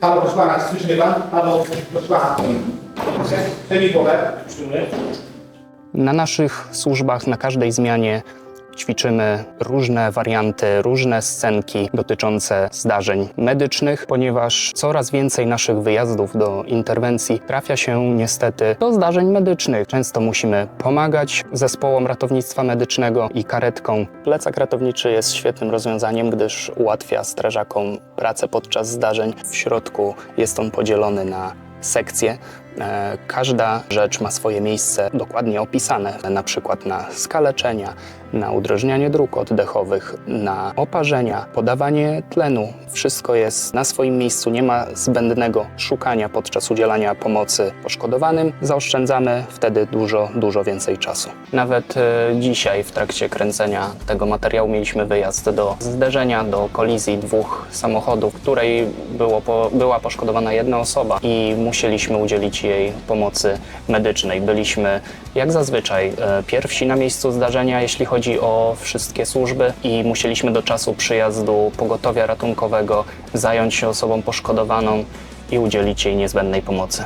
Halo, proszę pana, pan? Halo, proszę pana. Na naszych służbach, na każdej zmianie ćwiczymy różne warianty, różne scenki dotyczące zdarzeń medycznych, ponieważ coraz więcej naszych wyjazdów do interwencji trafia się niestety do zdarzeń medycznych. Często musimy pomagać zespołom ratownictwa medycznego i karetką. Plecak ratowniczy jest świetnym rozwiązaniem, gdyż ułatwia strażakom pracę podczas zdarzeń. W środku jest on podzielony na sekcje. E, Każda rzecz ma swoje miejsce dokładnie opisane, na przykład na skaleczenia, na udrożnianie dróg oddechowych, na oparzenia, podawanie tlenu. Wszystko jest na swoim miejscu, nie ma zbędnego szukania podczas udzielania pomocy poszkodowanym. Zaoszczędzamy wtedy dużo, dużo więcej czasu. Nawet e, dzisiaj w trakcie kręcenia tego materiału mieliśmy wyjazd do zderzenia, do kolizji dwóch samochodów, której było była poszkodowana jedna osoba i musieliśmy udzielić jej pomocy medycznej. Byliśmy jak zazwyczaj e, pierwsi na miejscu zdarzenia, jeśli chodzi o wszystkie służby i musieliśmy do czasu przyjazdu pogotowia ratunkowego zająć się osobą poszkodowaną i udzielić jej niezbędnej pomocy.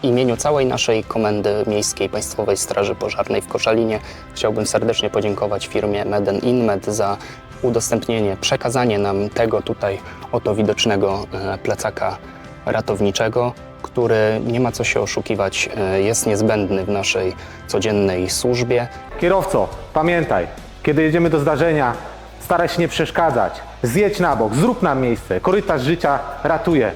W imieniu całej naszej Komendy Miejskiej Państwowej Straży Pożarnej w Koszalinie chciałbym serdecznie podziękować firmie Meden Inmed za udostępnienie, przekazanie nam tego tutaj oto widocznego e, plecaka ratowniczego, który nie ma co się oszukiwać, e, jest niezbędny w naszej codziennej służbie. Kierowco, pamiętaj, kiedy jedziemy do zdarzenia, staraj się nie przeszkadzać. Zjedź na bok, zrób nam miejsce. Korytarz życia ratuje.